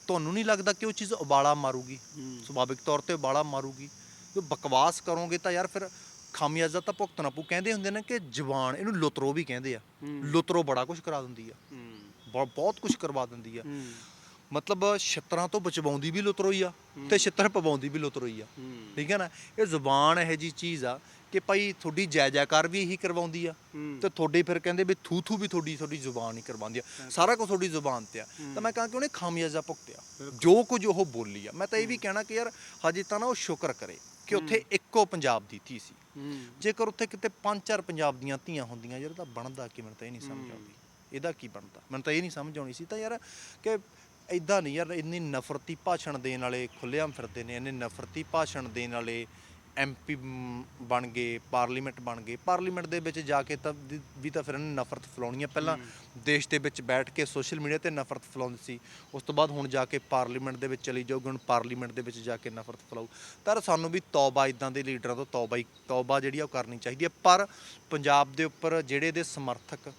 ਤੁਹਾਨੂੰ ਨਹੀਂ ਲੱਗਦਾ ਕਿ ਉਹ ਚੀਜ਼ ਉਬਾਲਾ ਮਾਰੂਗੀ? ਸੁਭਾਵਿਕ ਤੌਰ ਤੇ ਉਬਾਲਾ ਮਾਰੂਗੀ? ਜੋ ਬਕਵਾਸ ਕਰੋਗੇ ਤਾਂ ਯਾਰ ਫਿਰ ਖਾਮਿਆਜ਼ਾ ਤਾਂ ਭੁਗਤਣਾ ਪਊ। ਕਹਿੰਦੇ ਹੁੰਦੇ ਨੇ ਕਿ ਜ਼ਬਾਨ ਇਹਨੂੰ ਲੁਤਰੋ ਵੀ ਕਹਿੰਦੇ ਆ। ਲੁਤਰੋ ਬੜਾ ਕੁਝ ਕਰਾ ਦਿੰਦੀ ਆ। ਬਹੁ- ਬਹੁਤ ਕੁਝ ਕਰਵਾ ਦਿੰਦੀ ਆ। ਮਤਲਬ ਛਿੱਤਰਾਂ ਤੋਂ ਬਚਵਾਉਂਦੀ ਵੀ ਲੁਤਰੋ ਹੀ ਆ ਤੇ ਛਿੱਤਰ ਪਵਾਉਂਦੀ ਵੀ ਲੁਤਰੋ ਹੀ ਆ। ਠੀਕ ਹੈ ਨਾ? ਇਹ ਜ਼ੁਬਾਨ ਇਹੋ ਜੀ ਚੀਜ਼ ਆ ਕਿ ਭਾਈ ਤੁਹਾਡੀ ਜੈ ਜੈਕਾਰ ਵੀ ਇਹੀ ਕਰਵਾਉਂਦੀ ਆ। ਤੇ ਤੁਹਾਡੇ ਫਿਰ ਕਹਿੰਦੇ ਵੀ ਥੂ ਥੂ ਵੀ ਤੁਹਾਡੀ ਤੁਹਾਡੀ ਜ਼ੁਬਾਨ ਹੀ ਕਰਵਾਉਂਦੀ ਆ। ਸਾਰਾ ਕੁਝ ਤੁਹਾਡੀ ਜ਼ੁਬਾਨ ਤੇ ਆ। ਤਾਂ ਮੈਂ ਕਹਾਂ ਕਿ ਉਹਨੇ ਖਾਮਿਆਜ਼ਾ ਭੁਗਤਿਆ। ਜੋ ਕੁਝ ਉਹ ਬੋਲੀ ਆ। ਮੈਂ ਤਾਂ ਇਹ ਵੀ ਕਹਿਣਾ ਕਿ ਯਾਰ ਹਜੇ ਤਾਂ ਨਾ ਉਹ ਸ਼ੁਕਰ ਕਰੇ। ਕਿ ਉੱਥੇ ਇੱਕੋ ਪੰਜਾਬ ਦੀ ਧੀ ਸੀ। ਜੇਕਰ ਉੱਥੇ ਕਿਤੇ ਪੰਜ ਚਾਰ ਪੰਜਾਬ ਦੀਆਂ ਧੀਆਂ ਹੁੰਦੀਆਂ ਯਾਰ ਤਾਂ ਬਣਦਾ ਕੀ? ਮੈਨੂੰ ਤਾਂ ਇਹ ਨਹੀਂ ਸਮਝ ਆਉਂਦੀ। ਇਹਦਾ ਕੀ ਬਣਦਾ? ਮੈਨੂੰ ਤਾਂ ਇਹ ਨਹੀਂ ਸਮਝ ਆਉਣੀ ਸੀ। ਤਾਂ ਯਾਰ ਕਿ ਇਦਾਂ ਨਹੀਂ ਯਾਰ ਇੰਨੀ ਨਫ਼ਰਤੀ ਭਾਸ਼ਣ ਦੇਣ ਵਾਲੇ ਖੁੱਲ੍ਹੇਆਮ ਫਿਰਦੇ ਨੇ ਇੰਨੇ ਨਫ਼ਰਤੀ ਭਾਸ਼ਣ ਦੇਣ ਵਾਲੇ ਐਮਪੀ ਬਣ ਗਏ ਪਾਰਲੀਮੈਂਟ ਬਣ ਗਏ। ਪਾਰਲੀਮੈਂਟ ਦੇ ਵਿੱਚ ਜਾ ਕੇ ਤਾਂ ਵੀ- ਵੀ ਤਾਂ ਫਿਰ ਇਹਨੇ ਨਫ਼ਰਤ ਫੈਲਾਉਣੀ ਆ। ਪਹਿਲਾਂ ਦੇਸ਼ ਦੇ ਵਿੱਚ ਬੈਠ ਕੇ ਸੋਸ਼ਲ ਮੀਡੀਆ ਤੇ ਨਫ਼ਰਤ ਫੈਲਾਉਂਦੀ ਸੀ। ਉਸ ਤੋਂ ਬਾਅਦ ਹੁਣ ਜਾ ਕੇ ਪਾਰਲੀਮੈਂਟ ਦੇ ਵਿੱਚ ਚਲੀ ਜਾਊਗੀ ਹੁਣ ਪਾਰਲੀਮੈਂਟ ਦੇ ਵਿੱਚ ਜਾ ਕੇ ਨਫ਼ਰਤ ਫੈਲਾਊ। ਤਾਂ ਸਾਨੂੰ ਵੀ ਤੌਬਾ ਇਦਾਂ ਦੇ ਲੀਡਰਾਂ ਤੋਂ ਤੌਬਾ ਹੀ ਤੌਬਾ ਜਿਹੜੀ ਆ ਉਹ ਕਰਨੀ ਚਾਹੀਦੀ ਹੈ ਪਰ ਪੰਜਾਬ ਦੇ ਉੱਪਰ ਜਿਹੜੇ ਦੇ ਸਮਰਥਕ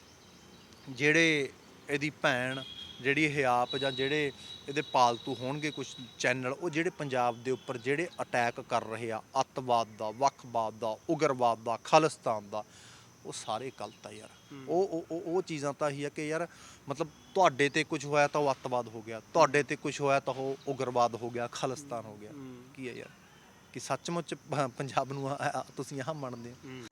ਜਿਹੜੇ ਇਹਦੀ ਭੈਣ ਜਿਹੜੀ ਇਹ ਆਪ ਜਾਂ ਜਿਹੜੇ ਇਹਦੇ ਪਾਲਤੂ ਹੋਣਗੇ ਕੁਝ ਚੈਨਲ ਉਹ ਜਿਹੜੇ ਪੰਜਾਬ ਦੇ ਉੱਪਰ ਜਿਹੜੇ ਅਟੈਕ ਕਰ ਰਹੇ ਆ ਅੱਤਵਾਦ ਦਾ ਵੱਖਵਾਦ ਦਾ ਉਗਰਵਾਦ ਦਾ ਖਾਲਿਸਤਾਨ ਦਾ ਉਹ ਸਾਰੇ ਗਲਤ ਆ ਯਾਰ। ਉਹ ਉਹ ਉਹ- ਚੀਜ਼ਾਂ ਤਾਂ ਹੀ ਆ ਕਿ ਯਾਰ ਮਤਲਬ ਤੁਹਾਡੇ ਤੇ ਕੁਝ ਹੋਇਆ ਤਾਂ ਉਹ ਅੱਤਵਾਦ ਹੋ ਗਿਆ ਤੁਹਾਡੇ ਤੇ ਕੁਝ ਹੋਇਆ ਤਾਂ ਉਹ ਉਗਰਵਾਦ ਹੋ ਗਿਆ ਖਾਲਿਸਤਾਨ ਹੋ ਗਿਆ। ਕੀ ਹੈ ਯਾਰ? ਕਿ ਸੱਚਮੁੱਚ ਪੰਜਾਬ ਨੂੰ ਆ- ਆ- ਤੁਸੀਂ ਆਹ ਮੰਨਦੇ ਹੋ।